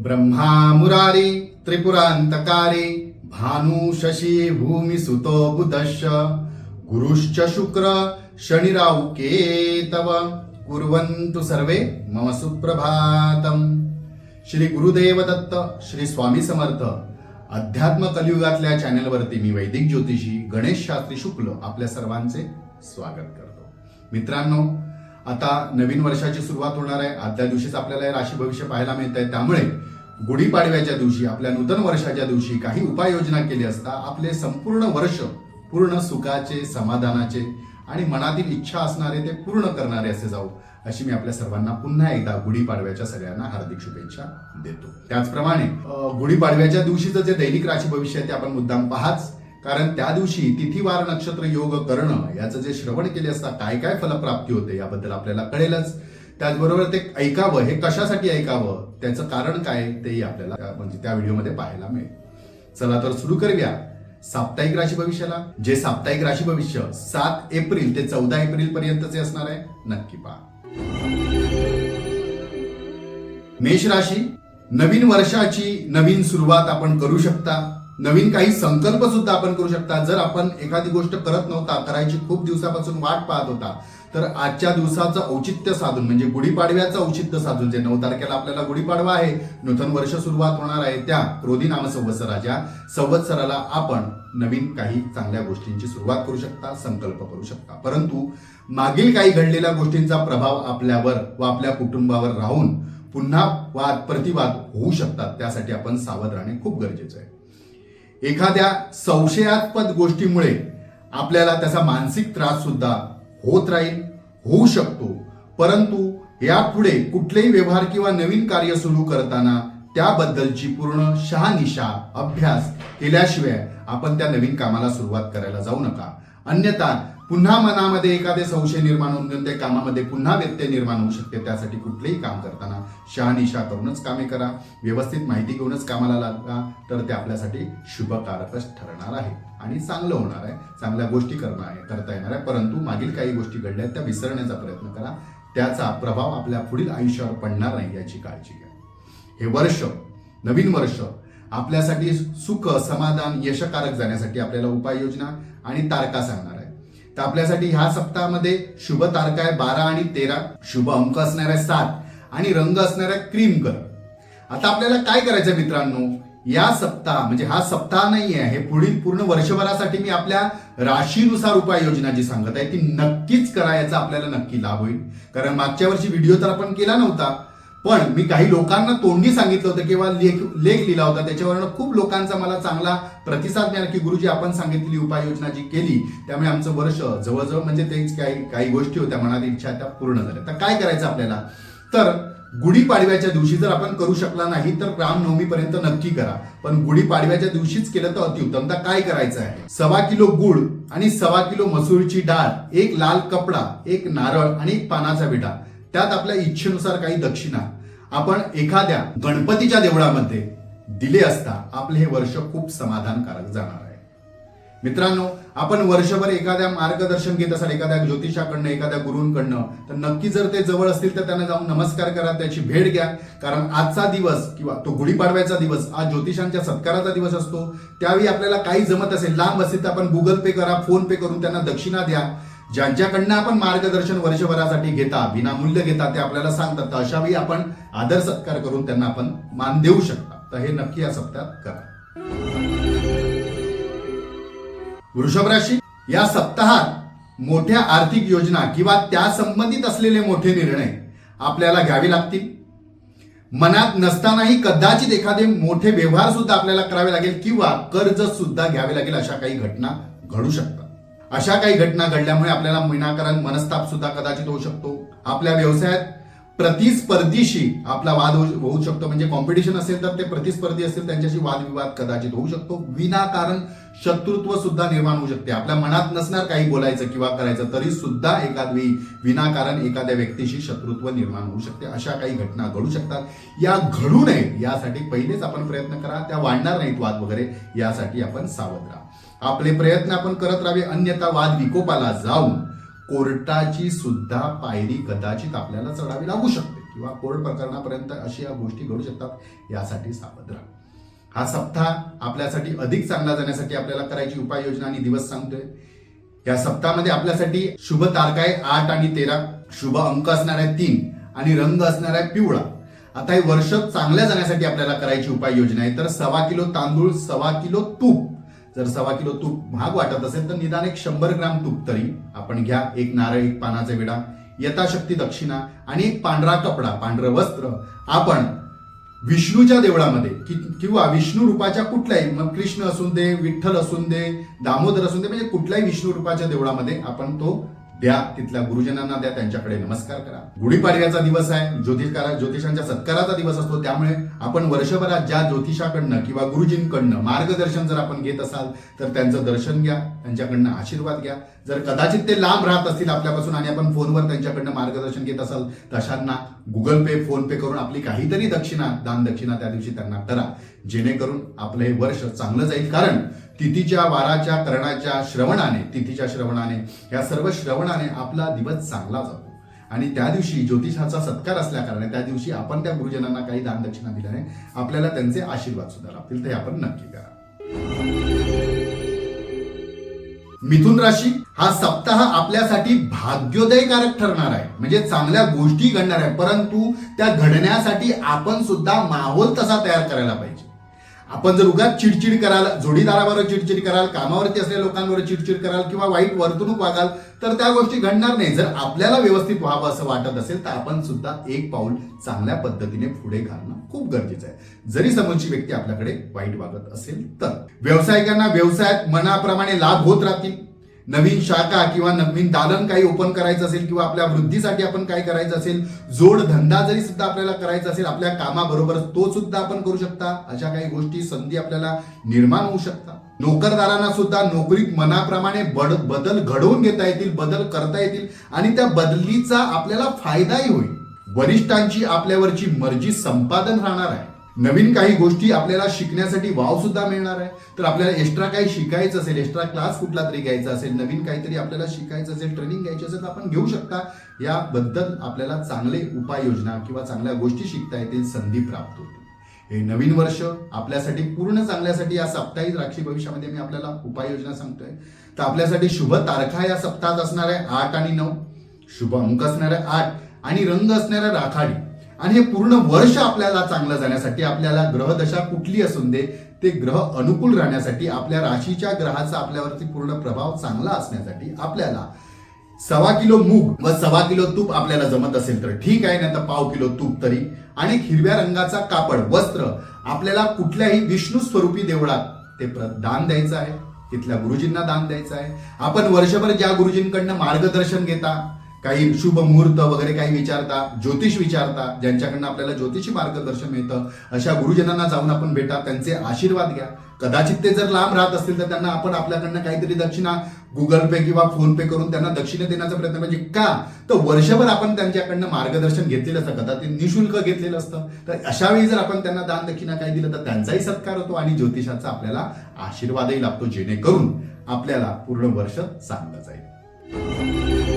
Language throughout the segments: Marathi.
ब्रह्मा मुरारी त्रिपुरांतकारी भानु शशी भूमी सुतो बुधश्च। गुरुश्च शुक्र शनिराव केतव। कुर्वन्तु सर्वे मम सुप्रभातम। श्री गुरुदेव दत्त श्री स्वामी समर्थ। अध्यात्म कलियुगातल्या चॅनेलवरती मी वैदिक ज्योतिषी गणेश शास्त्री शुक्ल आपल्या सर्वांचे स्वागत करतो. मित्रांनो आता नवीन वर्षाची सुरुवात होणार आहे. आदल्या दिवशीच आपल्याला हे राशी भविष्य पाहायला मिळत आहे त्यामुळे गुढीपाडव्याच्या दिवशी आपल्या नूतन वर्षाच्या दिवशी काही उपाययोजना केली असता आपले संपूर्ण वर्ष पूर्ण सुखाचे समाधानाचे आणि मनातील इच्छा असणारे ते पूर्ण करणारे असे जाऊ अशी मी आपल्या सर्वांना पुन्हा एकदा गुढीपाडव्याच्या सगळ्यांना हार्दिक शुभेच्छा देतो. त्याचप्रमाणे गुढीपाडव्याच्या दिवशीचं जे दैनिक राशी भविष्य आहे ते आपण मुद्दाम पाहाच. कारण त्या दिवशी तिथीवार नक्षत्र योग करणं याचं जे श्रवण केले असता काय काय फलप्राप्ती होते याबद्दल आपल्याला कळेलच. त्याचबरोबर ते ऐकावं हे कशासाठी ऐकावं त्याचं कारण काय तेही आपल्याला त्या- म्हणजे त्या व्हिडिओमध्ये पाहायला मिळेल. चला तर सुरू करूया. साप्ताहिक राशी भविष्याला. जे साप्ताहिक राशी भविष्य सात एप्रिल ते चौदा एप्रिल पर्यंतचे असणार आहे नक्की पहा. मेष राशी नवीन वर्षाची नवीन सुरुवात आपण करू शकता. नवीन काही संकल्प सुद्धा आपण करू शकता. जर आपण एखादी गोष्ट करत नव्हता करायची खूप दिवसापासून वाट पाहत होता तर आजच्या दिवसाचं औचित्य साधून म्हणजे गुढीपाडव्याचं औचित्य साधून जे नऊ तारखेला आपल्याला गुढीपाडवा आहे नूतन वर्ष सुरुवात होणार आहे त्या क्रोधी नाम संवत्सराच्या संवत्सराला आपण नवीन काही चांगल्या गोष्टींची सुरुवात करू शकता संकल्प करू शकता. परंतु मागील काही घडलेल्या गोष्टींचा प्रभाव आपल्यावर व आपल्या कुटुंबावर राहून पुन्हा वाद प्रतिवाद होऊ शकतात त्यासाठी आपण सावध राहणे खूप गरजेचं आहे. एखाद्या संशयास्पद गोष्टीमुळे आपल्याला त्याचा मानसिक त्रास सुद्धा होत राहील होऊ शकतो. परंतु यापुढे कुठलेही व्यवहार किंवा नवीन कार्य सुरू करताना त्याबद्दलची पूर्ण शहानिशा अभ्यास केल्याशिवाय आपण त्या नवीन कामाला सुरुवात करायला जाऊ नका. अन्यथा पुन्हा मनामध्ये एखादे संशय निर्माण होऊन जाऊन त्या कामामध्ये पुन्हा व्यत्यय निर्माण होऊ शकते. त्यासाठी कुठलेही काम करताना शहानिशा करूनच कामे करा. व्यवस्थित माहिती घेऊनच कामाला लागा. तर ते आपल्यासाठी शुभकारकच ठरणार आहे. आणि चांगलं होणार आहे. चांगल्या गोष्टी करणार आहे करता येणार आहे. परंतु मागील काही गोष्टी घडल्या आहेत त्या विसरण्याचा प्रयत्न करा. त्याचा प्रभाव आपल्या पुढील आयुष्यावर पडणार नाही याची काळजी घ्या. हे वर्ष नवीन वर्ष आपल्यासाठी सुख समाधान यशकारक जाण्यासाठी आपल्याला उपाययोजना आणि तारका सांगणार तर आपल्यासाठी ह्या सप्ताहामध्ये शुभ तारखा आहे बारा आणि तेरा. शुभ अंक असणार आहे सात आणि रंग असणार आहे क्रीम कलर. आता आपल्याला काय करायचं मित्रांनो? या सप्ताह म्हणजे हा सप्ताह नाही आहे हे पुढील पूर्ण वर्षभरासाठी मी आपल्या राशीनुसार उपाययोजना जी सांगत आहे ती नक्कीच करा याचा आपल्याला नक्की लाभ होईल. कारण मागच्या वर्षी व्हिडिओ तर आपण केला नव्हता. पण मी काही लोकांना तोंडी सांगितलं होतं किंवा लेख लेख लिहिला होता. त्याच्यावरनं खूप लोकांचा मला चांगला प्रतिसाद मिळाला की गुरुजी आपण सांगितलेली उपाययोजना जी केली त्यामुळे आमचं वर्ष जवळजवळ म्हणजे तेच काही काही गोष्टी होत्या मनात इच्छा त्या पूर्ण झाल्या. तर काय करायचं आपल्याला? तर गुढीपाडव्याच्या दिवशी जर आपण करू शकला नाही तर रामनवमीपर्यंत नक्की करा. पण गुढीपाडव्याच्या दिवशीच केलं तर अतिउत्तम तर काय करायचं आहे? सव्वा किलो गुळ आणि सव्वा किलो मसूरची डाळ एक लाल कपडा एक नारळ आणि एक पानाचा विटा. त्यात आपल्या इच्छेनुसार काही दक्षिणा. आपण एखाद्या गणपतीच्या देवळामध्ये दिले असता आपले हे वर्ष खूप समाधानकारक जाणार आहे. मित्रांनो आपण वर्षभर एखाद्या मार्गदर्शन घेत असाल एखाद्या ज्योतिषाकडनं एखाद्या गुरूंकडनं तर नक्की जर ते जवळ असतील तर त्यांना जाऊन नमस्कार करा त्याची भेट घ्या. कारण आजचा दिवस किंवा तो गुढीपाडव्याचा दिवस आज ज्योतिषांच्या सत्काराचा दिवस असतो. त्यावेळी आपल्याला काही जमत असेल लांब असेल तर आपण गुगल पे करा फोन पे करून त्यांना दक्षिणा द्या. ज्यांच्याकडनं आपण मार्गदर्शन वर्षभरासाठी घेता विनामूल्य घेता ते आपल्याला सांगतात तर अशावेळी आपण आदर सत्कार करून त्यांना आपण मान देऊ शकता. तर हे नक्की या सप्ताहात करा. वृषभ राशी या सप्ताहात मोठ्या आर्थिक योजना किंवा त्या संबंधित असलेले मोठे निर्णय आपल्याला घ्यावे लागतील. मनात नसतानाही कदाचित एखादे मोठे व्यवहार सुद्धा आपल्याला करावे लागेल किंवा कर्ज सुद्धा घ्यावे लागेल अशा काही घटना घडू शकतात. अशा काही घटना घडल्यामुळे आपल्याला विनाकारण मनस्ताप सुद्धा कदाचित होऊ शकतो. आपल्या व्यवसायात प्रतिस्पर्धीशी आपला वाद होऊ शकतो. म्हणजे कॉम्पिटिशन असेल तर ते प्रतिस्पर्धी असतील त्यांच्याशी वादविवाद कदाचित होऊ शकतो. विनाकारण शत्रुत्व सुद्धा निर्माण होऊ शकते. आपल्या मनात नसणार काही बोलायचं किंवा करायचं तरी सुद्धा एखादी विनाकारण एखाद्या व्यक्तीशी शत्रुत्व निर्माण होऊ शकते. अशा काही घटना घडू शकतात. या घडू नये यासाठी पहिलेच आपण प्रयत्न करा. त्या वाढणार नाहीत वाद वगैरे यासाठी आपण सावध राहा. आपले प्रयत्न आपण करत राहावे अन्यथा वाद विकोपाला जाऊन कोर्टाची सुद्धा पायरी कदाचित आपल्याला चढावी लागू शकते किंवा कोर्ट प्रकरणापर्यंत अशी या गोष्टी घडू शकतात यासाठी सावध राहा. हा सप्ताह आपल्यासाठी अधिक चांगला जाण्यासाठी आपल्याला करायची उपाययोजना आणि दिवस सांगतोय. या सप्ताहामध्ये आपल्यासाठी शुभ तारखा आहे आठ आणि तेरा. शुभ अंक असणार आहे तीन आणि रंग असणार आहे पिवळा. आता हे वर्ष चांगल्या जाण्यासाठी आपल्याला करायची उपाययोजना आहे. तर सव्वा किलो तांदूळ सव्वा किलो तूप. जर सव्वा किलो तूप महाग वाटत असेल तर निदान एक शंभर ग्राम तूप तरी आपण घ्या. एक नारळ एक पानाचा विडा यथाशक्ती दक्षिणा आणि एक पांढरा कपडा पांढरं वस्त्र. आपण विष्णूच्या देवळामध्ये कि- किंवा विष्णू रूपाच्या कुठल्याही मग कृष्ण असून दे विठ्ठल असून दे दामोदर असून दे म्हणजे कुठल्याही विष्णू रूपाच्या देवळामध्ये आपण तो द्या तिथल्या गुरुजनांना द्या त्यांच्याकडे नमस्कार करा. गुढीपाडव्याचा दिवस आहे ज्योतिषकारा ज्योतिषांच्या सत्काराचा दिवस असतो त्यामुळे आपण वर्षभरात ज्या ज्योतिषाकडनं किंवा गुरुजींकडनं मार्गदर्शन जर आपण घेत असाल तर त्यांचं दर्शन घ्या त्यांच्याकडनं आशीर्वाद घ्या. जर कदाचित ते लांब राहत असतील आपल्यापासून आणि आपण फोनवर त्यांच्याकडनं मार्गदर्शन घेत असाल तशांना गुगल पे फोन पे करून आपली काहीतरी दक्षिणा दान दक्षिणा त्या दिवशी त्यांना करा. जेणेकरून आपलं हे वर्ष चांगलं जाईल. कारण तिथीच्या वाराच्या करणाच्या श्रवणाने तिथीच्या श्रवणाने या सर्व श्रवणाने आपला दिवस चांगला जातो. आणि त्या दिवशी ज्योतिषाचा सत्कार असल्याकारणाने त्या दिवशी आपण त्या गुरुजनांना काही दानदक्षिणा दिल्याने आपल्याला त्यांचे आशीर्वाद सुद्धा लाभतील. ते आपण नक्की करा. मिथुन राशी हा सप्ताह आपल्यासाठी भाग्योदयकारक ठरणार आहे. म्हणजे चांगल्या गोष्टी घडणार आहे. परंतु त्या घडण्यासाठी आपण सुद्धा माहोल तसा तयार करायला पाहिजे. आपण जर उगाच चिडचिड कराल जोडीदाराबरोबर चिडचिड कराल कामावरती असलेल्या लोकांवर चिडचिड कराल किंवा वाईट वर्तणूक वागाल तर त्या गोष्टी घडणार नाही. जर आपल्याला व्यवस्थित व्हावं असं वाटत असेल तर आपण सुद्धा एक पाऊल चांगल्या पद्धतीने पुढे घालणं खूप गरजेचं आहे. जरी समोरची व्यक्ती आपल्याकडे वाईट वागत असेल तर. व्यावसायिकांना व्यवसायात मनाप्रमाणे लाभ होत राहतील. नवीन शाखा किंवा नवीन दालन काही ओपन करायचं असेल किंवा आपल्या वृद्धीसाठी आपण काय करायचं असेल जोड धंदा जरी सुद्धा आपल्याला करायचा असेल आपल्या कामाबरोबर तो सुद्धा आपण करू शकता. अशा काही गोष्टी संधी आपल्याला निर्माण होऊ शकतात. नोकरदारांना सुद्धा नोकरीत मनाप्रमाणे बड बदल घडवून घेता येतील बदल करता येतील आणि त्या बदलीचा आपल्याला फायदाही होईल. वरिष्ठांची आपल्यावरची मर्जी संपादन राहणार आहे. नवीन काही गोष्टी आपल्याला शिकण्यासाठी वाव सुद्धा मिळणार आहे. तर आपल्याला एक्स्ट्रा काही शिकायचं असेल एक्स्ट्रा क्लास कुठला तरी घ्यायचा असेल नवीन काहीतरी आपल्याला शिकायचं असेल ट्रेनिंग घ्यायची असेल तर आपण घेऊ शकता. याबद्दल आपल्याला चांगले उपाययोजना किंवा चांगल्या गोष्टी शिकता येतील संधी प्राप्त होते हे नवीन वर्ष आपल्यासाठी पूर्ण चांगल्यासाठी या साप्ताहिक राक्षी भविष्यामध्ये मी आपल्याला उपाययोजना सांगतोय. तर आपल्यासाठी शुभ तारखा या सप्ताहात असणार आहे आठ आणि नऊ. शुभ अंक असणार आहे आठ. आणि रंग असणार आहे राखाडी. आणि हे पूर्ण वर्ष आपल्याला चांगलं जाण्यासाठी आपल्याला ग्रहदशा कुठली असून दे ते ग्रह अनुकूल राहण्यासाठी आपल्या राशीच्या ग्रहाचा आपल्यावरती पूर्ण प्रभाव चांगला असण्यासाठी आपल्याला सव्वा किलो मूग व सव्वा किलो तूप आपल्याला जमत असेल तर ठीक आहे नाही तर पाव किलो तूप तरी. आणि हिरव्या रंगाचा कापड वस्त्र आपल्याला कुठल्याही विष्णू स्वरूपी देवळात ते दान द्यायचं आहे. तिथल्या गुरुजींना दान द्यायचं आहे. आपण वर्षभर ज्या गुरुजींकडनं मार्गदर्शन घेता काही शुभ मुहूर्त वगैरे काही विचारता ज्योतिष विचारता ज्यांच्याकडनं आपल्याला ज्योतिषी मार्गदर्शन मिळतं अशा गुरुजनांना जाऊन आपण भेटा त्यांचे आशीर्वाद घ्या. कदाचित ते जर लांब राहत असतील तर त्यांना आपण आपल्याकडनं काहीतरी दक्षिणा गुगल पे किंवा फोन पे करून त्यांना दक्षिणा देण्याचा प्रयत्न पाहिजे का? तर वर्षभर आपण त्यांच्याकडनं मार्गदर्शन घेतलेलं असतं. कदाचित निशुल्क घेतलेलं असतं. तर अशा वेळी जर आपण त्यांना दान दक्षिणा काही दिलं तर त्यांचाही सत्कार होतो आणि ज्योतिषाचा आपल्याला आशीर्वादही लाभतो जेणेकरून आपल्याला पूर्ण वर्ष चांगलं जाईल.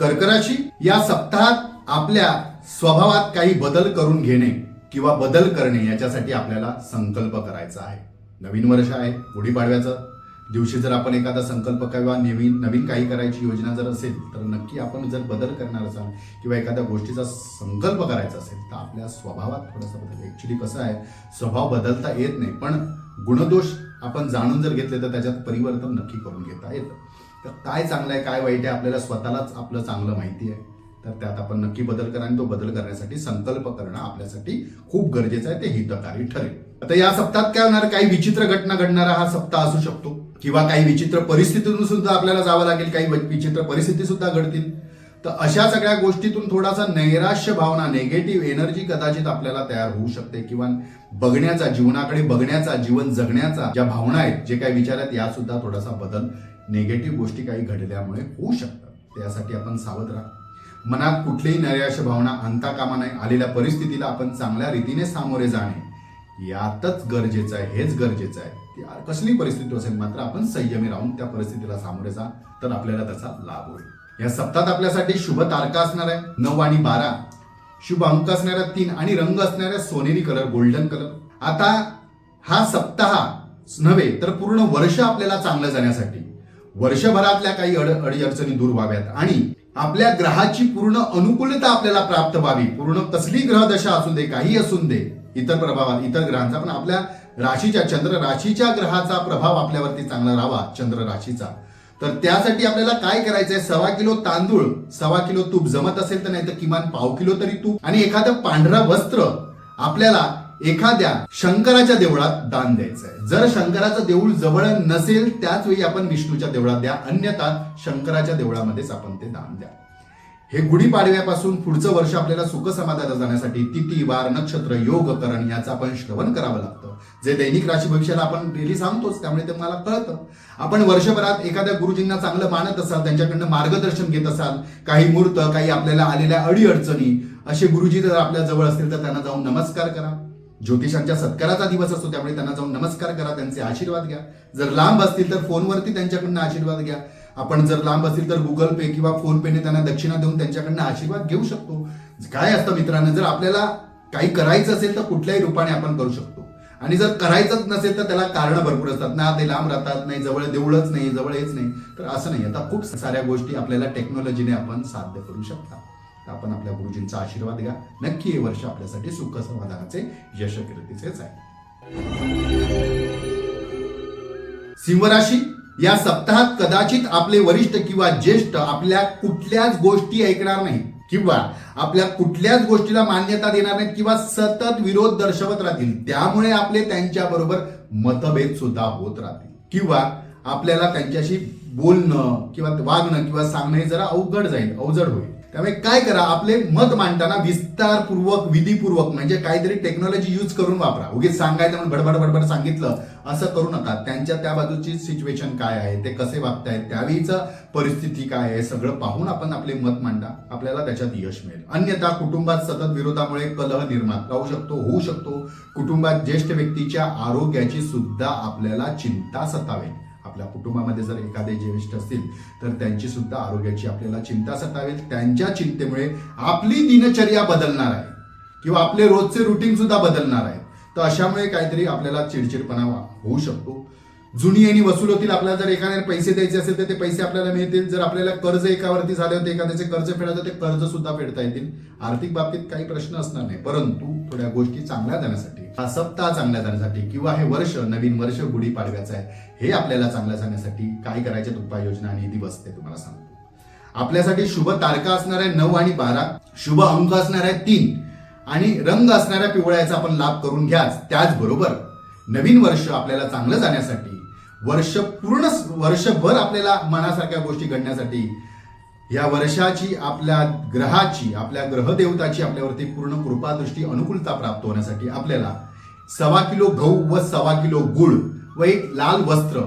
कर्कराशी या सप्ताहात आपल्या स्वभावात काही बदल करून घेणे किंवा बदल करणे याच्यासाठी आपल्याला संकल्प करायचा आहे. नवीन वर्ष आहे गुढीपाडव्याचं. दिवशी जर आपण एखादा संकल्प किंवा नवीन नवीन काही करायची योजना जर असेल तर नक्की आपण जर बदल करणार असाल किंवा एखाद्या गोष्टीचा संकल्प करायचा असेल तर आपल्या स्वभावात थोडासा बदल. ॲक्च्युली कसं आहे स्वभाव बदलता येत नाही पण गुणदोष आपण जाणून जर घेतले तर त्याच्यात परिवर्तन नक्की करून घेता येतं. तर काय चांगलं आहे काय वाईट आहे आपल्याला स्वतःलाच आपलं चांगलं माहिती आहे. तर त्यात आपण नक्की बदल करा आणि तो बदल करण्यासाठी संकल्प करणं आपल्यासाठी खूप गरजेचं आहे ते हितकारी ठरेल. आता या सप्ताहात काय होणार? काही विचित्र घटना घडणारा हा सप्ताह असू शकतो. किंवा काही विचित्र परिस्थितीतून सुद्धा आपल्याला जावं लागेल काही विचित्र परिस्थिती सुद्धा घडतील. तर अशा सगळ्या गोष्टीतून थोडासा नैराश्य भावना नेगेटिव्ह एनर्जी कदाचित आपल्याला तयार होऊ शकते. किंवा बघण्याचा जीवनाकडे बघण्याचा जीवन जगण्याचा ज्या भावना आहेत जे काही विचारात या सुद्धा थोडासा बदल निगेटिव्ह गोष्टी काही घडल्यामुळे होऊ शकतात. त्यासाठी आपण सावध राहा. मनात कुठलीही नैराश्य भावना आणता कामा नाही आलेल्या परिस्थितीला आपण चांगल्या रीतीने सामोरे जाणे यातच गरजेचं आहे हेच गरजेचं आहे ती कसली परिस्थिती असेल मात्र आपण संयमी राहून त्या परिस्थितीला सामोरे जा तर आपल्याला त्याचा लाभ होईल. या सप्तात आपल्यासाठी शुभ तारका असणार आहे. नऊ आणि बारा. शुभ अंक असणाऱ्या तीन आणि रंग असणाऱ्या सोनेरी कलर गोल्डन कलर आता हा सप्ताह नव्हे तर पूर्ण वर्ष आपल्याला चांगलं जाण्यासाठी. वर्षभरातल्या काही अड अडीअडचणी दूर व्हाव्यात. आणि आपल्या ग्रहाची पूर्ण अनुकूलता आपल्याला प्राप्त व्हावी. पूर्ण कसली ग्रह दशा असू दे काही असून दे इतर प्रभावात इतर ग्रहांचा पण आपल्या राशीच्या चंद्र राशीच्या ग्रहाचा प्रभाव आपल्यावरती चांगला राहावा चंद्र राशीचा. तर त्यासाठी आपल्याला काय करायचंय? सव्वा किलो तांदूळ सव्वा किलो तूप जमत असेल तर नाही तर किमान पाव किलो तरी तूप आणि एखादं पांढरा वस्त्र आपल्याला एखाद्या शंकराच्या देवळात दान द्यायचं आहे जर शंकराचं देऊळ जवळ नसेल त्याच वेळी आपण विष्णूच्या देवळात द्या. अन्यथा शंकराच्या देवळामध्येच आपण ते दान द्या. हे गुढीपाडव्यापासून पुढचं वर्ष आपल्याला सुख समाधान जाण्यासाठी तिथी वार नक्षत्र योग करण याचं आपण श्रवण करावं लागतं. जे दैनिक राशी भविष्याला आपण डेली सांगतोच त्यामुळे ते मला कळतं. आपण वर्षभरात एखाद्या गुरुजींना चांगलं मानत असाल त्यांच्याकडनं मार्गदर्शन घेत असाल काही मूर्त काही आपल्याला आलेल्या अडीअडचणी असे गुरुजी जर आपल्या जवळ असतील तर त्यांना जाऊन नमस्कार करा. ज्योतिषांच्या सत्काराचा दिवस असतो त्यामुळे त्यांना जाऊन नमस्कार करा त्यांचे आशीर्वाद घ्या. जर लांब असतील तर फोनवरती त्यांच्याकडनं आशीर्वाद घ्या. आपण जर लांब असतील तर गुगल पे किंवा फोन पेने त्यांना दक्षिणा देऊन त्यांच्याकडनं आशीर्वाद घेऊ शकतो. काय असतं मित्रांनो जर आपल्याला काही करायचं असेल तर कुठल्याही रूपाने आपण करू शकतो. आणि जर करायचंच नसेल तर त्याला कारण भरपूर असतात. ना ते लांब राहतात नाही जवळ देऊळच नाही जवळ हेच नाही. तर असं नाही. आता खूप साऱ्या गोष्टी आपल्याला टेक्नॉलॉजीने आपण साध्य करू शकता तर आपण आपल्या गुरुजींचा आशीर्वाद घ्या. नक्की हे वर्ष आपल्यासाठी सुख समाधानाचे यशकीर्तीचेच आहे. सिंहराशी या सप्ताहात कदाचित आपले वरिष्ठ किंवा ज्येष्ठ आपल्या कुठल्याच गोष्टी ऐकणार नाही किंवा आपल्या कुठल्याच गोष्टीला मान्यता देणार नाहीत किंवा सतत विरोध दर्शवत राहतील. त्यामुळे आपले त्यांच्या बरोबर मतभेद सुद्धा होत राहतील. किंवा आपल्याला त्यांच्याशी बोलणं किंवा वागणं किंवा सांगणं हे जरा अवघड जाईल अवजड होईल. त्यामुळे काय करा आपले मत मांडताना विस्तारपूर्वक विधीपूर्वक म्हणजे काहीतरी टेक्नॉलॉजी यूज करून वापरा. उगीच सांगायचं म्हणून बडबड बडबड सांगितलं असं करू नका. त्यांच्या त्या बाजूची सिच्युएशन काय आहे ते कसे वागतायत त्यावेळीच परिस्थिती काय आहे सगळं पाहून आपण आपले मत मांडा. आपल्याला त्याच्यात यश मिळेल. अन्यथा कुटुंबात सतत विरोधामुळे कलह निर्माण राहू शकतो होऊ शकतो. कुटुंबात ज्येष्ठ व्यक्तीच्या आरोग्याची सुद्धा आपल्याला चिंता सतावेल. आपल्या कुटुंबामध्ये जर एखादे ज्येष्ठ असतील तर त्यांची सुद्धा आरोग्याची आपल्याला चिंता सतावेल. त्यांच्या चिंतेमुळे आपली दिनचर्या बदलणार आहे. किंवा आपले रोजचे रुटीन सुद्धा बदलणार आहे. तर अशामुळे काहीतरी आपल्याला चिडचिडपणा होऊ शकतो. जुनी आणि वसूल होतील आपल्याला जर एखाद्याने पैसे द्यायचे असेल तर ते पैसे आपल्याला मिळतील. जर आपल्याला कर्ज एकावरती झाले होते एखाद्याचे कर्ज फेडायचं ते कर्ज सुद्धा फेडता येतील. आर्थिक बाबतीत काही प्रश्न असणार नाही. परंतु थोड्या गोष्टी चांगल्या जाण्यासाठी हा सप्ताह चांगल्या जाण्यासाठी किंवा हे वर्ष नवीन वर्ष गुढी पाडव्याचं आहे हे आपल्याला चांगलं जाण्यासाठी काय करायच्यात उपाययोजना आणि दिवस ते तुम्हाला सांगतो. आपल्यासाठी शुभ तारका असणार आहे नऊ आणि बारा शुभ अंक असणार आहे तीन आणि रंग असणाऱ्या पिवळ्याचा आपण लाभ करून घ्याच. त्याचबरोबर नवीन वर्ष आपल्याला चांगलं जाण्यासाठी वर्ष पूर्ण वर्षभर आपल्याला मनासारख्या गोष्टी घडण्यासाठी या वर्षाची आपल्या ग्रहाची आपल्या ग्रहदेवताची आपल्यावरती पूर्ण कृपादृष्टी अनुकूलता प्राप्त होण्यासाठी आपल्याला सव्वा किलो गहू व सव्वा किलो गुळ व एक लाल वस्त्र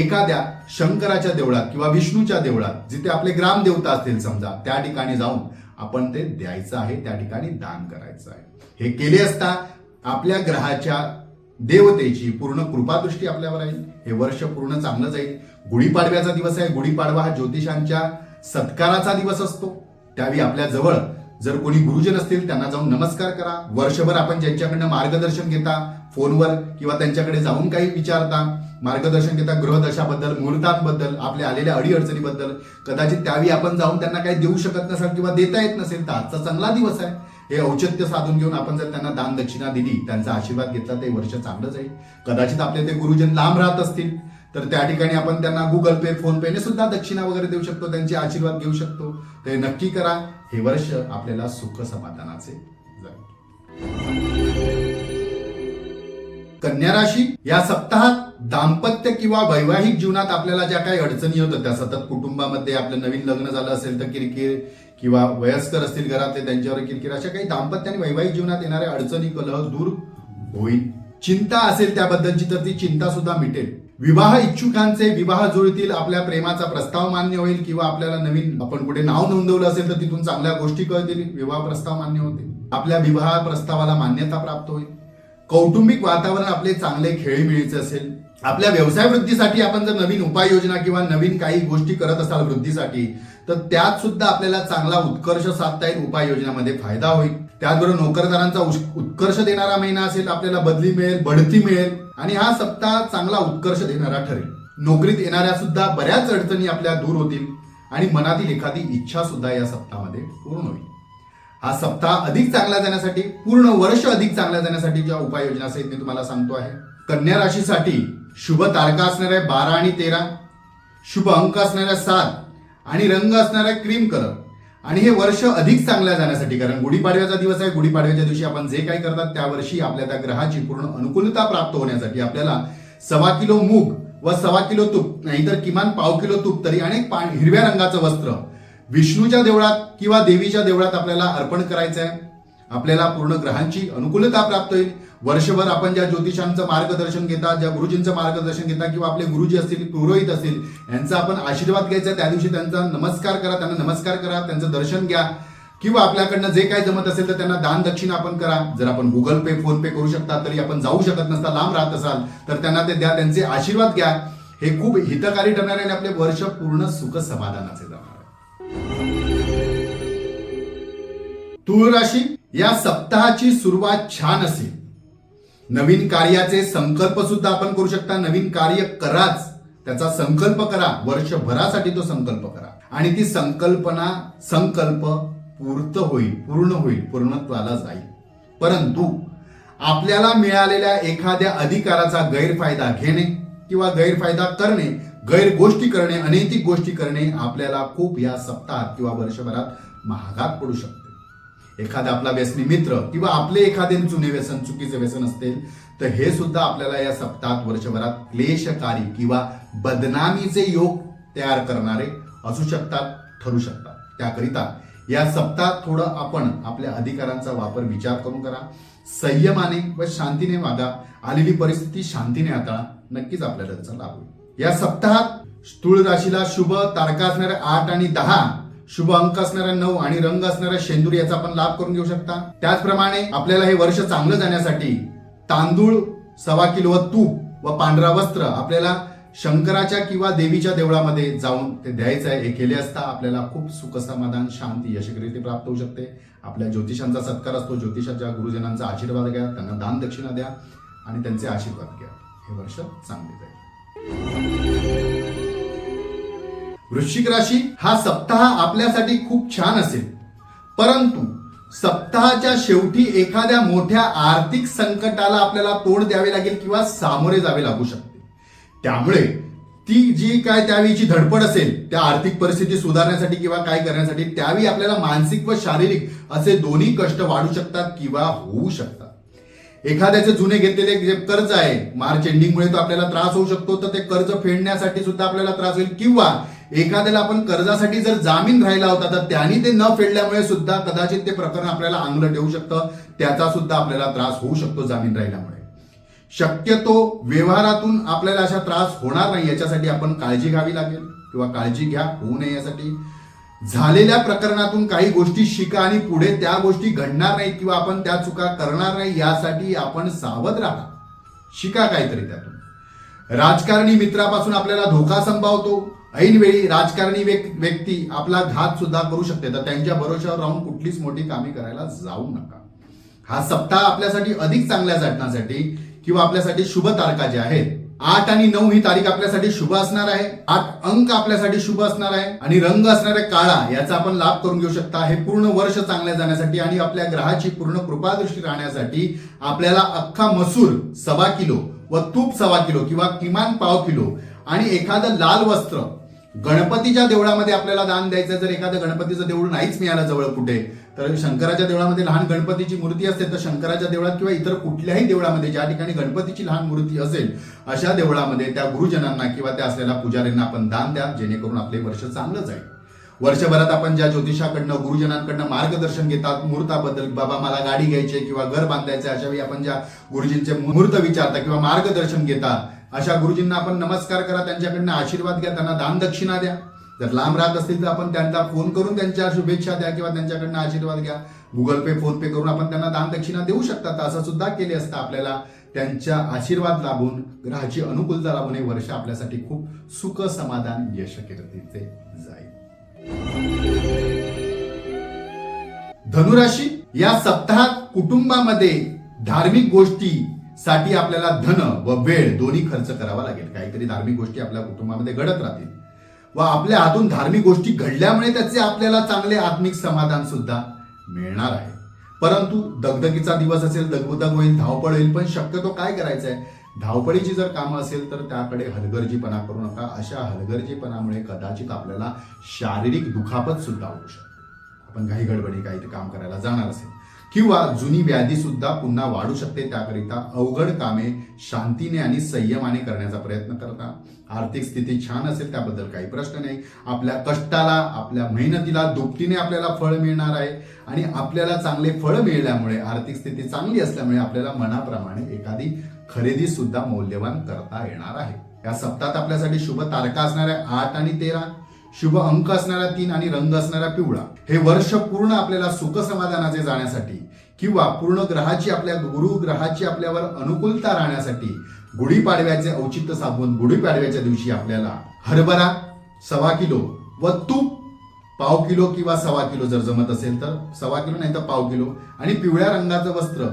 एखाद्या शंकराच्या देवळात किंवा विष्णूच्या देवळात जिथे आपले ग्रामदेवता असतील समजा त्या ठिकाणी जाऊन आपण ते द्यायचं आहे त्या ठिकाणी दान करायचं आहे. हे केले असता आपल्या ग्रहाच्या देवतेची पूर्ण कृपादृष्टी आपल्यावर राहील हे वर्ष पूर्ण चांगलं जाईल. गुढीपाडव्याचा दिवस आहे. गुढीपाडवा हा ज्योतिषांच्या सत्काराचा दिवस असतो. त्यावेळी आपल्या जवळ जर कोणी गुरुजन असतील त्यांना जाऊन नमस्कार करा. वर्षभर आपण ज्यांच्याकडनं मार्गदर्शन घेता फोनवर किंवा त्यांच्याकडे जाऊन काही विचारता मार्गदर्शन घेता ग्रहदशाबद्दल मुहूर्तांबद्दल आपल्या आलेल्या अडीअडचणीबद्दल कदाचित त्यावेळी आपण जाऊन त्यांना काही देऊ शकत नसाल किंवा देता येत नसेल तर आजचा चांगला दिवस आहे. हे औचित्य साधून घेऊन आपण जर त्यांना दान दक्षिणा दिली त्यांचा आशीर्वाद घेतला ते वर्ष चांगलं जाईल कदाचित आपले ते गुरुजन लांब राहत असतील तर त्या ठिकाणी आपण त्यांना गुगल पे फोन पेने सुद्धा दक्षिणा वगैरे देऊ शकतो त्यांचे आशीर्वाद घेऊ शकतो. ते नक्की करा हे वर्ष आपल्याला सुख समाधानाचे कन्या राशी या सप्ताहात दाम्पत्य किंवा वैवाहिक जीवनात आपल्याला ज्या काही अडचणी होतात त्या सतत कुटुंबामध्ये आपलं नवीन लग्न झालं असेल तर किरकिर किंवा वयस्कर असतील घरातले त्यांच्यावर किरकिर अशा काही दाम्पत्य आणि वैवाहिक जीवनात येणाऱ्या अडचणी कलह दूर होईल. चिंता असेल त्याबद्दलची तर ती चिंता सुद्धा मिटेल. विवाह इच्छुकांचे विवाह जुळतील आपल्या प्रेमाचा प्रस्ताव मान्य होईल किंवा आपल्याला नवीन आपण कुठे नाव नोंदवलं असेल तर तिथून चांगल्या गोष्टी कळतील विवाह प्रस्ताव मान्य होतील. आपल्या विवाह प्रस्तावाला मान्यता प्राप्त होईल. कौटुंबिक वातावरण आपले चांगले खेळीमेळीचे असेल. आपल्या व्यवसाय वृद्धीसाठी आपण जर नवीन उपाययोजना किंवा नवीन काही गोष्टी करत असाल वृद्धीसाठी तर त्यात सुद्धा आपल्याला चांगला उत्कर्ष साधता येईल उपाययोजनामध्ये फायदा होईल. त्याचबरोबर नोकरदारांचा उत्कर्ष देणारा महिना असेल आपल्याला बदली मिळेल बढती मिळेल आणि हा सप्ताह चांगला उत्कर्ष देणारा ठरेल. नोकरीत येणाऱ्या सुद्धा बऱ्याच अडचणी आपल्या दूर होतील आणि मनातील एखादी इच्छा सुद्धा या सप्ताहामध्ये पूर्ण होईल. हा सप्ताह अधिक चांगला जाण्यासाठी पूर्ण वर्ष अधिक चांगला जाण्यासाठी ज्या उपाययोजना असेल मी तुम्हाला सांगतो आहे. कन्या राशीसाठी शुभ तारका असणाऱ्या बारा आणि तेरा शुभ अंक असणाऱ्या सात आणि रंग असणाऱ्या क्रीम कलर. आणि हे वर्ष अधिक चांगल्या जाण्यासाठी कारण गुढीपाडव्याचा दिवस आहे गुढीपाडव्याच्या दिवशी आपण जे काही करतात त्या वर्षी आपल्या त्या ग्रहाची पूर्ण अनुकूलता प्राप्त होण्यासाठी आपल्याला सव्वा किलो मूग व सव्वा किलो तूप नाहीतर किमान पाव किलो तूप तरी आणि हिरव्या रंगाचं वस्त्र विष्णूच्या देवळात किंवा देवीच्या देवळात आपल्याला अर्पण करायचं आहे आपल्याला पूर्ण ग्रहांची अनुकूलता प्राप्त होईल. वर्षभर आपण ज्या ज्योतिषांचं मार्गदर्शन घेता ज्या गुरुजींचं मार्गदर्शन घेता किंवा आपले गुरुजी असतील पुरोहित असतील यांचा आपण आशीर्वाद घ्यायचा त्या दिवशी त्यांचा नमस्कार करा त्यांना नमस्कार करा त्यांचं दर्शन घ्या. किंवा आपल्याकडनं जे काही जमत असेल तर त्यांना दान दक्षिणा आपण करा. जर आपण गुगल पे फोन पे करू शकता तरी आपण जाऊ शकत नसता लांब राहत असाल तर त्यांना ते द्या त्यांचे आशीर्वाद घ्या. हे खूप हितकारी ठरणार आहे आणि आपले वर्ष पूर्ण सुख समाधानाचे जाणार तुळ राशी या सप्ताहाची सुरुवात छान असेल. नवीन कार्याचे संकल्प सुद्धा आपण करू शकता. नवीन कार्य कराच. त्याचा संकल्प करा. वर्षभरासाठी तो संकल्प करा. आणि ती संकल्पना संकल्प पूर्त होईल पूर्ण होईल पूर्णत्वाला जाईल. परंतु आपल्याला मिळालेल्या एखाद्या अधिकाराचा गैरफायदा घेणे किंवा गैरफायदा करणे गैर गोष्टी करणे अनैतिक गोष्टी करणे आपल्याला खूप या सप्ताहात किंवा वर्षभरात महागात पडू शकते. एखादा आपला व्यसनी मित्र किंवा आपले एखादे जुने व्यसन चुकीचे व्यसन असतील तर हे सुद्धा आपल्याला या सप्ताहात वर्षभरात क्लेशकारी किंवा बदनामीचे योग तयार करणारे असू शकतात ठरू शकतात. त्याकरिता या सप्ताहात थोडं आपण आपल्या अधिकारांचा वापर विचार करून करा. संयमाने व शांतीने वागा. आलेली परिस्थिती शांतीने हाताळा. नक्कीच आपल्याला त्याचा लाभ होईल. या सप्ताहात स्थूळ राशीला शुभ तारका असणाऱ्या आठ आणि दहा शुभ अंक असणाऱ्या नऊ आणि रंग असणाऱ्या शेंदूर याचा आपण लाभ करून घेऊ शकता. त्याचप्रमाणे आपल्याला हे वर्ष चांगलं जाण्यासाठी तांदूळ सव्वा किलो व तूप व पांढरा वस्त्र आपल्याला शंकराच्या किंवा देवीच्या देवळामध्ये जाऊन ते द्यायचं आहे. हे केले असता आपल्याला खूप सुख समाधान शांती यशस्वीरित्या प्राप्त होऊ शकते. आपल्या ज्योतिषांचा सत्कार असतो. ज्योतिषाच्या गुरुजनांचा आशीर्वाद घ्या त्यांना दान दक्षिणा द्या आणि त्यांचे आशीर्वाद घ्या. हे वर्ष चांगले जाईल. वृश्चिक राशी हा सप्ताह आपल्यासाठी खूप छान असेल. परंतु सप्ताहाच्या शेवटी एखाद्या मोठ्या आर्थिक संकटाला आपल्याला तोंड द्यावे लागेल किंवा सामोरे जावे लागू शकते. त्यामुळे ती जी काय त्यावेळीची धडपड असेल त्या आर्थिक परिस्थिती सुधारण्यासाठी किंवा काय करण्यासाठी त्यावेळी आपल्याला मानसिक व शारीरिक असे दोन्ही कष्ट वाढू शकतात किंवा होऊ शकतात. एखाद्याचे जुने घेतलेले जे कर्ज आहे मार्च एंडिंगमुळे तो आपल्याला त्रास होऊ शकतो तर ते कर्ज फेडण्यासाठी सुद्धा आपल्याला त्रास होईल किंवा एखाद्याला आपण कर्जासाठी जर जामीन राहिला होता तर त्यांनी ते न फेडल्यामुळे सुद्धा कदाचित ते प्रकरण आपल्याला आंगलं ठेवू शकतं. त्याचा सुद्धा आपल्याला त्रास होऊ शकतो जामीन राहिल्यामुळे. शक्यतो व्यवहारातून आपल्याला अशा त्रास होणार नाही याच्यासाठी आपण काळजी घ्यावी लागेल किंवा काळजी घ्या होऊ नये यासाठी. झालेल्या प्रकरणातून काही गोष्टी शिका आणि पुढे त्या गोष्टी घडणार नाहीत किंवा आपण त्या चुका करणार नाही यासाठी आपण सावध राहा. शिका काहीतरी त्यातून. राजकारणी मित्रापासून आपल्याला धोका संभावतो. ऐनवेळी राजकारणी व्यक्ती आपला घात सुद्धा करू शकते. तर त्यांच्या भरोशावर राहून कुठलीच मोठी कामे करायला जाऊ नका. हा सप्ताह आपल्यासाठी अधिक चांगल्या जाटण्यासाठी किंवा आपल्यासाठी शुभ तारखा ज्या आहेत आठ आणि नऊ ही तारीख आपल्यासाठी शुभ असणार आहे. आठ अंक आपल्यासाठी शुभ असणार आहे. आणि रंग असणारे काळा याचा आपण लाभ करून घेऊ शकता. हे पूर्ण वर्ष चांगल्या जाण्यासाठी आणि आपल्या ग्रहाची पूर्ण कृपादृष्टी राहण्यासाठी आपल्याला अख्खा मसूर सव्वा किलो व तूप सव्वा किलो किंवा किमान पाव किलो आणि एखादं लाल वस्त्र गणपतीच्या देवळामध्ये आपल्याला दान द्यायचं जर एखादं गणपतीचं देऊळ नाहीच मिळालं जवळ कुठे तर शंकराच्या देवळामध्ये लहान गणपतीची मूर्ती असते तर शंकराच्या देवळात किंवा इतर कुठल्याही देवळामध्ये ज्या ठिकाणी गणपतीची लहान मूर्ती असेल अशा देवळामध्ये त्या गुरुजनांना किंवा त्या असलेल्या पुजाऱ्यांना आपण दान द्या जेणेकरून आपले वर्ष चांगलं जाईल वर्षभरात आपण ज्या ज्योतिषाकडनं गुरुजनांकडनं मार्गदर्शन घेतात मुहूर्ताबद्दल बाबा मला गाडी घ्यायची किंवा घर बांधायचं अशावेळी अशा वेळी आपण ज्या गुरुजींचे मुहूर्त विचारता किंवा मार्गदर्शन घेता अशा गुरुजींना आपण नमस्कार करा त्यांच्याकडनं आशीर्वाद घ्या त्यांना दानदक्षिणा द्या. जर लांब राहत असतील तर आपण त्यांना फोन करून त्यांच्या शुभेच्छा द्या किंवा त्यांच्याकडनं आशीर्वाद घ्या. गुगल पे फोन पे करून आपण त्यांना दानदक्षिणा देऊ शकतात असं सुद्धा केले असता आपल्याला त्यांच्या आशीर्वाद लाभून ग्रहाची अनुकूलता लाभून हे वर्ष आपल्यासाठी खूप सुख समाधान यश कीर्तीचे जाईल. धनुराशी या सप्ताहात कुटुंबामध्ये धार्मिक गोष्टी साठी आपल्याला धन व वेळ दोन्ही खर्च करावा लागेल. काहीतरी धार्मिक गोष्टी आपल्या कुटुंबामध्ये घडत राहतील. व आपल्या हातून धार्मिक गोष्टी घडल्यामुळे त्याचे आपल्याला चांगले आत्मिक समाधान सुद्धा मिळणार आहे. परंतु दगदगीचा दिवस असेल दगदग होईल धावपळ होईल पण शक्यतो काय करायचं आहे धावपळीची जर कामं असेल तर त्याकडे हलगर्जीपणा करू नका. अशा हलगर्जीपणामुळे कदाचित आपल्याला शारीरिक दुखापत सुद्धा होऊ शकते. आपण काही गडबडी काही काम करायला जाणार असेल. किंवा जुनी व्याधी सुद्धा पुन्हा वाढू शकते त्याकरिता अवघड कामे शांतीने आणि संयमाने करण्याचा प्रयत्न करता. आर्थिक स्थिती छान असेल त्याबद्दल काही प्रश्न नाही. आपल्या कष्टाला आपल्या मेहनतीला दुपटीने आपल्याला फळ मिळणार आहे आणि आपल्याला चांगले फळ मिळाल्यामुळे आर्थिक स्थिती चांगली असल्यामुळे आपल्याला मनाप्रमाणे एखादी खरेदी सुद्धा मौल्यवान करता येणार आहे. या सप्तात आपल्यासाठी शुभ तारखा असणाऱ्या आठ आणि तेरा. शुभ अंक असणारा तीन आणि रंग असणारा पिवळा. हे वर्ष पूर्ण आपल्याला सुख समाधानाचे जाण्यासाठी किंवा पूर्ण ग्रहाची आपल्या गुरु ग्रहाची आपल्यावर अनुकूलता राहण्यासाठी गुढीपाडव्याचे औचित्य साधून गुढीपाडव्याच्या दिवशी आपल्याला हरभरा सव्वा किलो व तूप पाव किलो किंवा सव्वा किलो जर जमत असेल तर सव्वा किलो नाही तर पाव किलो. आणि पिवळ्या रंगाचं वस्त्र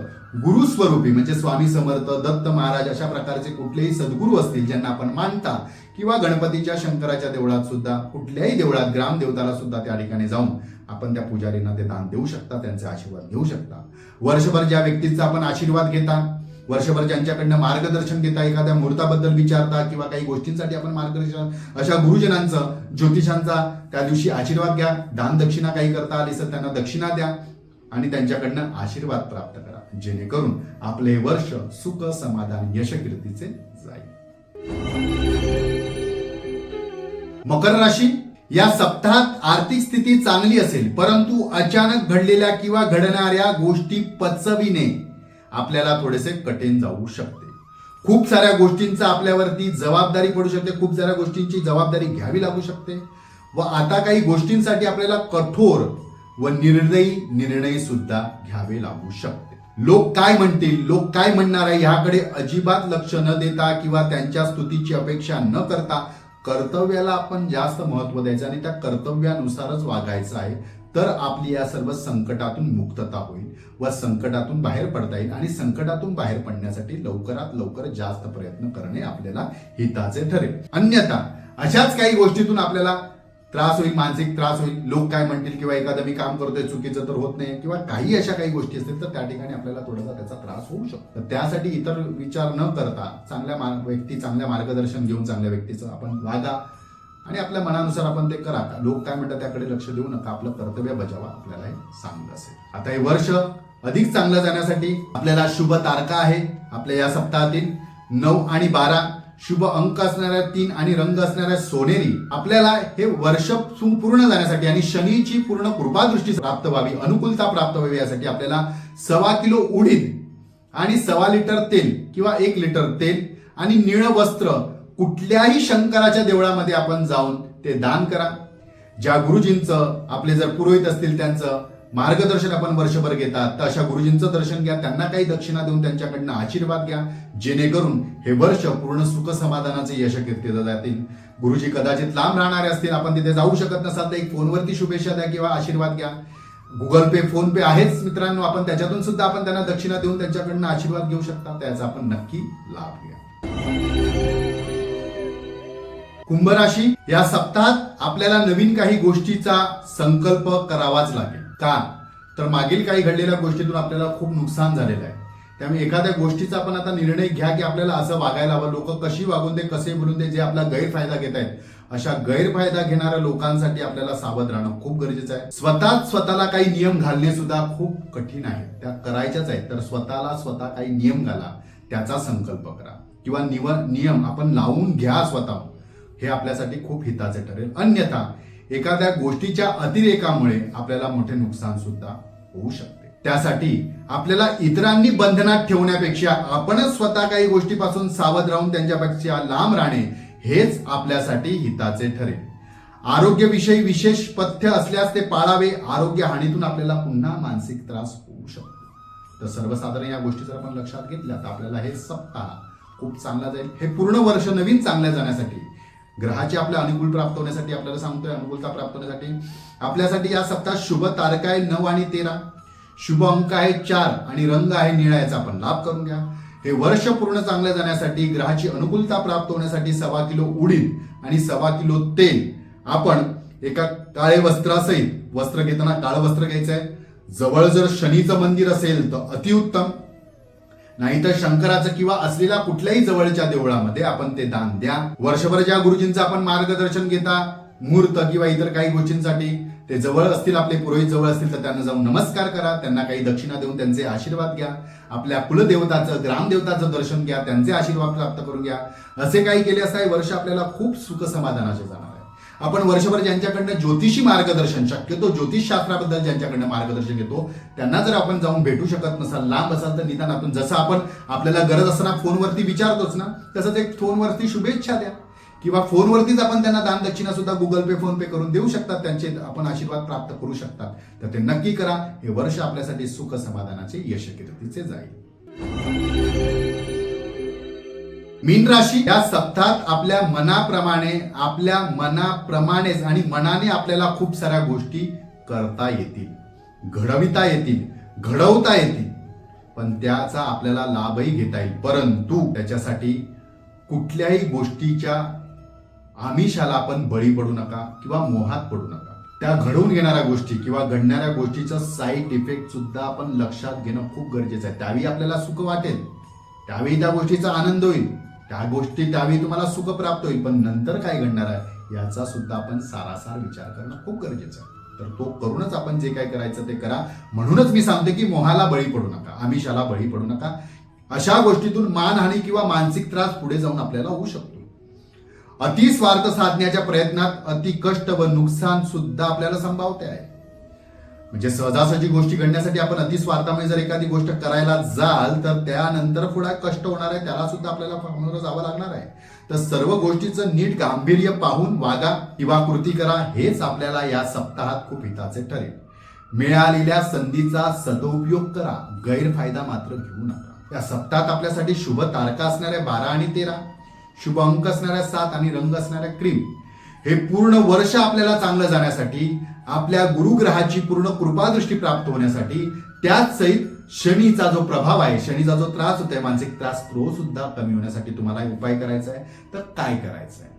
गुरु स्वरूपी म्हणजे स्वामी समर्थ दत्त महाराज अशा प्रकारचे कुठलेही सद्गुरू असतील ज्यांना आपण मानता किंवा गणपतीच्या शंकराच्या देवळात सुद्धा कुठल्याही देवळात ग्रामदेवताला सुद्धा त्या ठिकाणी जाऊन आपण त्या पुजारींना ते दान देऊ शकता त्यांचे आशीर्वाद घेऊ शकता. वर्षभर ज्या व्यक्तीचा आपण आशीर्वाद घेता वर्षभर ज्यांच्याकडनं मार्गदर्शन घेता एखाद्या मुहूर्ताबद्दल विचारता किंवा काही गोष्टींसाठी आपण मार्गदर्शन अशा गुरुजनांचं ज्योतिषांचा त्या दिवशी आशीर्वाद घ्या. दान दक्षिणा काही करता आली तर त्यांना दक्षिणा द्या. आणि त्यांच्याकडनं आशीर्वाद प्राप्त करा. जेणेकरून आपले वर्ष सुख समाधान यशकीर्तीचे जाईल. मकर राशी या सप्ताहात आर्थिक स्थिती चांगली असेल परंतु अचानक घडलेल्या किंवा घडणाऱ्या गोष्टी पचविणे. आपल्याला थोडेसे कठीण जाऊ शकते. खूप साऱ्या गोष्टींचा आपल्यावरती जबाबदारी पडू शकते खूप साऱ्या गोष्टींची जबाबदारी घ्यावी लागू शकते. व आता काही गोष्टींसाठी आपल्याला कठोर व निर्दयी निर्णय सुद्धा घ्यावे लागू शकते. लोक काय म्हणतील लोक काय म्हणणार आहे ह्याकडे अजिबात लक्ष न देता किंवा त्यांच्या स्तुतीची अपेक्षा न करता कर्तव्याला आपण जास्त महत्त्व द्यायचं आणि त्या कर्तव्यानुसारच वागायचं आहे. तर आपली या सर्व संकटातून मुक्तता होईल व संकटातून बाहेर पडता येईल आणि संकटातून बाहेर पडण्यासाठी लवकरात लवकर जास्त प्रयत्न करणे आपल्याला हिताचे ठरेल. अन्यथा अशाच काही गोष्टीतून आपल्याला त्रास होईल मानसिक त्रास होईल लोक काय म्हणतील किंवा एखादं मी काम करतोय चुकीचं तर होत नाही किंवा काही अशा काही गोष्टी असतील तर त्या ठिकाणी आपल्याला थोडासा त्याचा त्रास होऊ शकतो. त्यासाठी इतर विचार न करता चांगल्या मार्ग व्यक्ती चांगल्या मार्गदर्शन घेऊन चांगल्या व्यक्तीचं आपण वागा. आणि आपल्या मनानुसार आपण ते करा लोक काय म्हणतात त्याकडे लक्ष देऊ नका. आपलं कर्तव्य बजावा आपल्याला हे चांगलं असेल. आता हे वर्ष अधिक चांगलं जाण्यासाठी आपल्याला शुभ तारका आहे आपल्या या सप्ताहातील. नऊ आणि बारा शुभ अंक असणाऱ्या तीन आणि रंग असणाऱ्या सोनेरी आपल्याला हे वर्ष पूर्ण जाण्यासाठी आणि शनीची पूर्ण कृपादृष्टी प्राप्त व्हावी अनुकूलता प्राप्त व्हावी यासाठी आपल्याला सव्वा किलो उडीद आणि सव्वा लिटर तेल किंवा एक लिटर तेल आणि निळ वस्त्र कुठल्याही शंकराच्या देवळामध्ये आपण जाऊन ते दान करा. ज्या गुरुजींचं आपले जर पुरोहित असतील त्यांचं मार्गदर्शन आपण वर्षभर घेतात तर अशा गुरुजींचं दर्शन घ्या. त्यांना काही दक्षिणा देऊन त्यांच्याकडनं आशीर्वाद घ्या. जेणेकरून हे वर्ष पूर्ण सुख समाधानाचे यश कीर्तीला जातील. गुरुजी कदाचित लांब राहणारे असतील आपण तिथे जाऊ शकत नसाल तर एक फोनवरती शुभेच्छा द्या किंवा आशीर्वाद घ्या. गुगल पे फोन पे आहेच मित्रांनो आपण त्याच्यातून सुद्धा आपण त्यांना दक्षिणा देऊन त्यांच्याकडनं आशीर्वाद घेऊ शकता. त्याचा आपण नक्की लाभ घ्या. कुंभ राशी या सप्ताहात आपल्याला नवीन काही गोष्टीचा संकल्प करावाच लागेल. का? तर मागील काही घडलेल्या गोष्टीतून आपल्याला खूप नुकसान झालेलं आहे. त्यामुळे एखाद्या गोष्टीचा आपण आता निर्णय घ्या की आपल्याला असं वागायला हवं. लोक कशी वागून ते कसे बोलून ते जे आपला गैरफायदा घेत आहेत. अशा गैरफायदा घेणाऱ्या लोकांसाठी आपल्याला सावध राहणं खूप गरजेचं आहे. स्वतःच स्वतःला काही नियम घालणे सुद्धा खूप कठीण आहे. त्या करायच्याच आहेत. तर स्वतःला स्वतः काही नियम घाला. त्याचा संकल्प करा. किंवा निव नियम आपण लावून घ्या स्वतः हे आपल्यासाठी खूप हिताचे ठरेल. अन्यथा एखाद्या गोष्टीच्या अतिरेकामुळे आपल्याला मोठे नुकसान सुद्धा होऊ शकते. त्यासाठी आपल्याला इतरांनी बंधनात ठेवण्यापेक्षा आपणच स्वतः काही गोष्टीपासून सावध राहून त्यांच्यापेक्षा लांब राहणे हेच आपल्यासाठी हिताचे ठरेल. आरोग्यविषयी विशेष पथ्य असल्यास ते पाळावे. आरोग्य हानीतून आपल्याला पुन्हा मानसिक त्रास होऊ शकतो. तर सर्वसाधारण या गोष्टी जर आपण लक्षात घेतल्या तर आपल्याला हे सप्ताह खूप चांगला जाईल. हे पूर्ण वर्ष नवीन चांगल्या जाण्यासाठी ग्रहाची आपल्या अनुकूल प्राप्त होण्यासाठी आपल्याला सांगतोय अनुकूलता प्राप्त होण्यासाठी. आपल्यासाठी या सप्ताहात शुभ तारका आहे नऊ आणि तेरा. शुभ अंक आहे चार आणि रंग आहे निळा याचा आपण लाभ करून घ्या. हे वर्ष पूर्ण चांगलं जाण्यासाठी ग्रहाची अनुकूलता प्राप्त होण्यासाठी सव्वा किलो उडीद आणि सव्वा किलो तेल. आपण एका काळे वस्त्रासहित वस्त्र घेताना काळं वस्त्र घ्यायचं आहे जवळ जर शनीचं मंदिर असेल तर अतिउत्तम. नाहीतर शंकराचं किंवा असलेल्या कुठल्याही जवळच्या देवळामध्ये आपण ते दान द्या. वर्षभर ज्या गुरुजींचं आपण मार्गदर्शन घेता मुहूर्त किंवा इतर काही गोष्टींसाठी ते जवळ असतील आपले पुरोहित जवळ असतील तर त्यांना जाऊन नमस्कार करा. त्यांना काही दक्षिणा देऊन त्यांचे आशीर्वाद घ्या. आपल्या कुलदेवताचं ग्रामदेवताचं दर्शन घ्या. त्यांचे आशीर्वाद प्राप्त करून घ्या. असे काही केले असता हे वर्ष आपल्याला खूप सुख समाधानाचे जाणार. आपण वर्षभर ज्यांच्याकडनं ज्योतिषी मार्गदर्शन शक्यतो ज्योतिषशास्त्राबद्दल ज्यांच्याकडनं मार्गदर्शन घेतो त्यांना जर आपण जाऊन भेटू शकत नसाल लांब असाल तर निदान आपण जसं आपण आपल्याला गरज असताना फोनवरती विचारतोच ना तसंच एक फोनवरती शुभेच्छा द्या. किंवा फोनवरतीच आपण त्यांना दान दक्षिणा सुद्धा गुगल पे फोन पे करून देऊ शकतात त्यांचे आपण आशीर्वाद प्राप्त करू शकतात. तर ते नक्की करा हे वर्ष आपल्यासाठी सुख समाधानाचे यश कीर्तीचे जाईल. मीन राशी या सप्तात आपल्या मनाप्रमाणे आपल्या मनाप्रमाणेच आणि मनाने आपल्याला खूप साऱ्या गोष्टी करता येतील. घडविता येतील घडवता येतील. पण त्याचा आपल्याला लाभही घेता येईल. परंतु त्याच्यासाठी कुठल्याही गोष्टीच्या आमिषाला आपण बळी पडू नका किंवा मोहात पडू नका. त्या घडवून घेणाऱ्या गोष्टी किंवा घडणाऱ्या गोष्टीचा साईड इफेक्ट सुद्धा आपण लक्षात घेणं खूप गरजेचं आहे. त्यावेळी आपल्याला सुख वाटेल. त्यावेळी त्या गोष्टीचा आनंद होईल. त्या गोष्टी त्यावेळी तुम्हाला सुख प्राप्त होईल पण नंतर काय घडणार आहे याचा सुद्धा आपण सारासार विचार करणं खूप गरजेचं आहे. तर तो करूनच आपण जे काय करायचं ते करा. म्हणूनच मी सांगते की मोहाला बळी पडू नका आमिषाला बळी पडू नका. अशा गोष्टीतून मानहानी किंवा मानसिक त्रास पुढे जाऊन आपल्याला होऊ शकतो. अति स्वार्थ साधण्याच्या प्रयत्नात अति कष्ट व नुकसान सुद्धा आपल्याला संभावते आहे. म्हणजे सहजासहजी गोष्टी घडण्यासाठी आपण अतिस्वार्थामुळे जर एखादी गोष्ट करायला जाल तर त्यानंतर पुढे कष्ट होणार आहे त्याला सुद्धा आपल्याला सामोरं जावं लागणार आहे. तर सर्व गोष्टीचं नीट गांभीर्य पाहून वागा किंवा कृती करा हेच आपल्याला या सप्ताहात खूप हिताचे ठरेल. मिळालेल्या संधीचा सदुपयोग करा गैरफायदा मात्र घेऊ नका. या सप्ताहात आपल्यासाठी शुभ तारका असणाऱ्या बारा आणि तेरा शुभ अंक असणाऱ्या सात आणि रंग असणाऱ्या क्रीम हे पूर्ण वर्ष आपल्याला चांगलं जाण्यासाठी आपल्या गुरुग्रहाची पूर्ण कृपादृष्टी प्राप्त होण्यासाठी त्याच सहित शनीचा जो प्रभाव आहे शनीचा जो त्रास होतोय मानसिक त्रास तो सुद्धा कमी होण्यासाठी तुम्हाला उपाय करायचा आहे. तर काय करायचं आहे?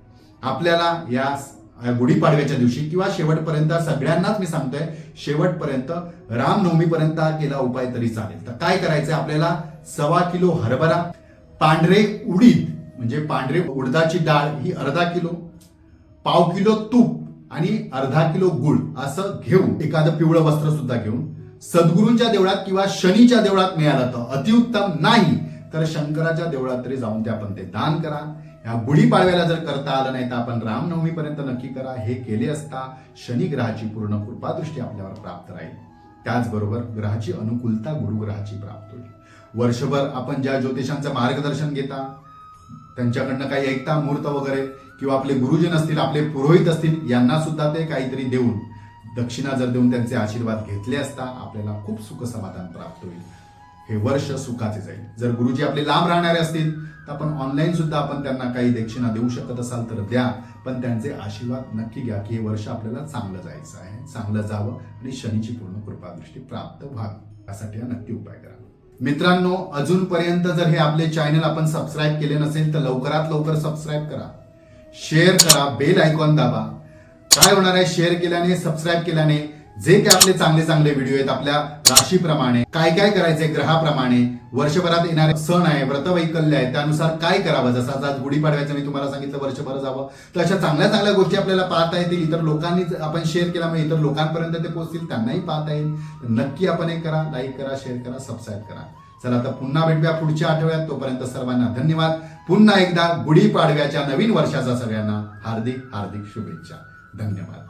आपल्याला या गुढीपाडव्याच्या दिवशी किंवा शेवटपर्यंत सगळ्यांनाच मी सांगतोय शेवटपर्यंत रामनवमीपर्यंत केला उपाय तरी चालेल. तर काय करायचंय आपल्याला सव्वा किलो हरभरा पांढरे उडीद म्हणजे पांढरे उडदाची डाळ ही अर्धा किलो पाव किलो तूप आणि अर्धा किलो गुळ असं घेऊन एखादं पिवळं वस्त्र सुद्धा घेऊन सद्गुरूंच्या देवळात किंवा शनीच्या देवळात मिळालं तर अतिउत्तम नाही तर शंकराच्या देवळात तरी जाऊन ते आपण ते दान करा. ह्या गुढीपाडव्याला जर करता आलं नाही तर आपण रामनवमीपर्यंत नक्की करा. हे केले असता शनी ग्रहाची पूर्ण कृपादृष्टी आपल्यावर प्राप्त राहील. त्याचबरोबर ग्रहाची अनुकूलता गुरुग्रहाची प्राप्त होईल. वर्षभर आपण ज्या ज्योतिषांचं मार्गदर्शन घेता त्यांच्याकडनं काही ऐकता मुहूर्त वगैरे किंवा आपले गुरुजन असतील आपले पुरोहित असतील यांना सुद्धा ते काहीतरी देऊन दक्षिणा जर देऊन त्यांचे आशीर्वाद घेतले असता आपल्याला खूप सुख समाधान प्राप्त होईल. हे वर्ष सुखाचे जाईल. जर गुरुजी आपले लांब राहणारे असतील तर आपण ऑनलाईन सुद्धा आपण त्यांना काही दक्षिणा देऊ शकत असाल तर द्या. पण त्यांचे आशीर्वाद नक्की घ्या की हे वर्ष आपल्याला चांगलं जायचं आहे. चांगलं जावं आणि शनीची पूर्ण कृपादृष्टी प्राप्त व्हावी. यासाठी हा नक्की उपाय करा. मित्रांनो अजूनपर्यंत जर हे आपले चॅनल आपण सबस्क्राईब केले नसेल तर लवकरात लवकर सबस्क्राईब करा. शेअर करा बेल आयकॉन दाबा. काय होणार आहे? शेअर केल्याने सबस्क्राईब केल्याने जे काही आपले चांगले चांगले व्हिडिओ आहेत आपल्या राशीप्रमाणे काय काय करायचे ग्रहाप्रमाणे वर्षभरात येणारे सण आहे व्रतवैकल्य आहे त्यानुसार काय करावं? जसं आज गुढीपाडव्याचं मी तुम्हाला सांगितलं वर्षभर जावं. तर अशा चांगल्या चांगल्या गोष्टी आपल्याला पाहता येतील. इतर लोकांनी आपण शेअर केल्यामुळे इतर लोकांपर्यंत ते पोहोचतील त्यांनाही पाहता येईल. नक्की आपण हे करा लाईक करा शेअर करा सबस्क्राईब करा. चला आता पुन्हा भेटूया पुढच्या आठवड्यात. तोपर्यंत सर्वांना धन्यवाद. पुन्हा एकदा गुढीपाडव्याच्या नवीन वर्षाचा सगळ्यांना हार्दिक हार्दिक शुभेच्छा. धन्यवाद.